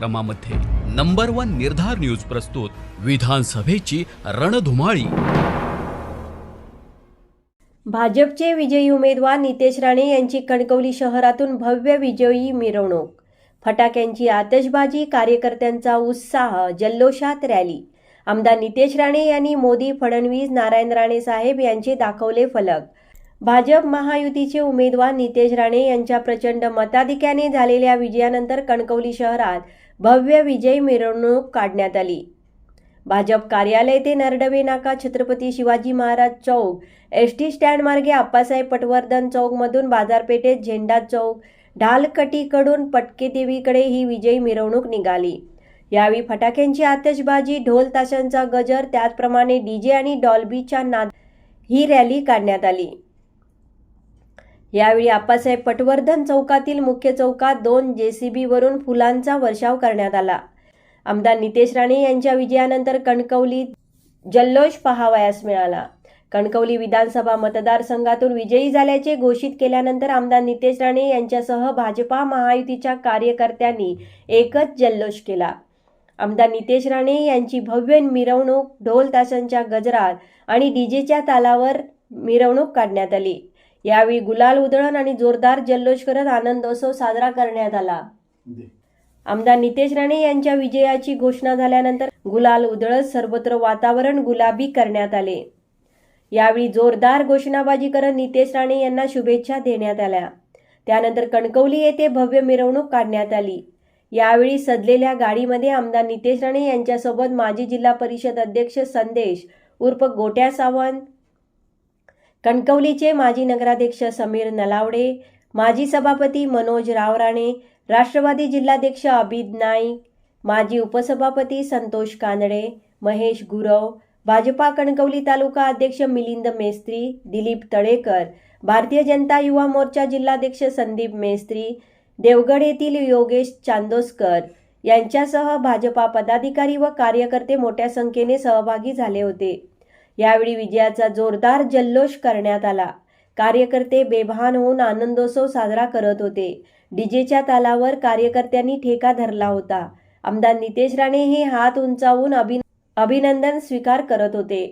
कार्यक्रमामध्ये number one निर्धार news प्रस्तुत विधानसभेची रणधुमाळी. भाजपचे विजयी उमेदवार नितेश राणे यांची कणकवली शहरातून भव्य विजयी मिरवणूक. फटाक्यांची आतषबाजी कार्यकर्त्यांचा उत्साह जल्लोषात रॅली. आमदार नितेश राणे यांनी मोदी फडणवीस नारायण राणे साहेब यांचे दाखवले फलक. भाजप महायुतीचे उमेदवार नितेश राणे यांच्या प्रचंड मताधिक्याने झालेल्या विजयानंतर कणकवली शहरात भव्य विजय मिरवणूक काढण्यात आली. भाजप कार्यालय ते नरडवे नाका छत्रपती शिवाजी महाराज चौक एस टी स्टँड मार्गे आप्पासाहेब पटवर्धन चौकमधून बाजारपेठेत झेंडा चौक ढालकटीकडून पटके देवीकडे ही विजयी मिरवणूक निघाली. यावेळी फटाक्यांची आतषबाजी ढोल ताशांचा गजर त्याचप्रमाणे डीजे आणि डॉल्बीच्या नाद ही रॅली काढण्यात आली. यावेळी आप्पासाहेब पटवर्धन चौकातील मुख्य चौकात दोन जेसीबीवरून फुलांचा वर्षाव करण्यात आला. आमदार नितेश राणे यांच्या विजयानंतर कणकवलीत जल्लोष पहावयास मिळाला. कणकवली विधानसभा मतदारसंघातून विजयी झाल्याचे घोषित केल्यानंतर आमदार नितेश राणे यांच्यासह भाजपा महायुतीच्या कार्यकर्त्यांनी एकच जल्लोष केला. आमदार नितेश राणे यांची भव्य मिरवणूक ढोल ताशांच्या गजरात आणि डीजेच्या तालावर मिरवणूक काढण्यात आली. यावेळी गुलाल उधळण आणि जोरदार जल्लोष करत आनंदोत्सव साजरा करण्यात आला. आमदार नितेश राणे यांच्या विजयाची घोषणा झाल्यानंतर गुलाल उधळत सर्वत्र वातावरण गुलाबी करण्यात आले. यावेळी जोरदार घोषणाबाजी करत नितेश राणे यांना शुभेच्छा देण्यात आल्या. त्यानंतर कणकवली येथे भव्य मिरवणूक काढण्यात आली. यावेळी सजलेल्या गाडीमध्ये आमदार नितेश राणे यांच्यासोबत माजी जिल्हा परिषद अध्यक्ष संदेश उर्फ गोट्या सावंत कणकवलीचे माजी नगराध्यक्ष समीर नलावडे माजी सभापती मनोज रावराणे राष्ट्रवादी जिल्हाध्यक्ष अभिद नाईक माजी उपसभापती संतोष कानडे महेश गुरव भाजपा कणकवली तालुका अध्यक्ष मिलिंद मेस्त्री दिलीप तळेकर भारतीय जनता युवा मोर्चा जिल्हाध्यक्ष संदीप मेस्त्री देवगड येथील योगेश चांदोसकर यांच्यासह भाजपा पदाधिकारी व कार्यकर्ते मोठ्या संख्येने सहभागी झाले होते. यावेळी विजयाचा जोरदार जल्लोष करण्यात आला. कार्यकर्ते बेभान होऊन आनंदोत्सव साजरा करत होते. डीजेच्या तालावर कार्यकर्त्यांनी ठेका धरला होता. आमदार नितेश राणे हे हात उंचावून अभिन अभिनंदन स्वीकार करत होते.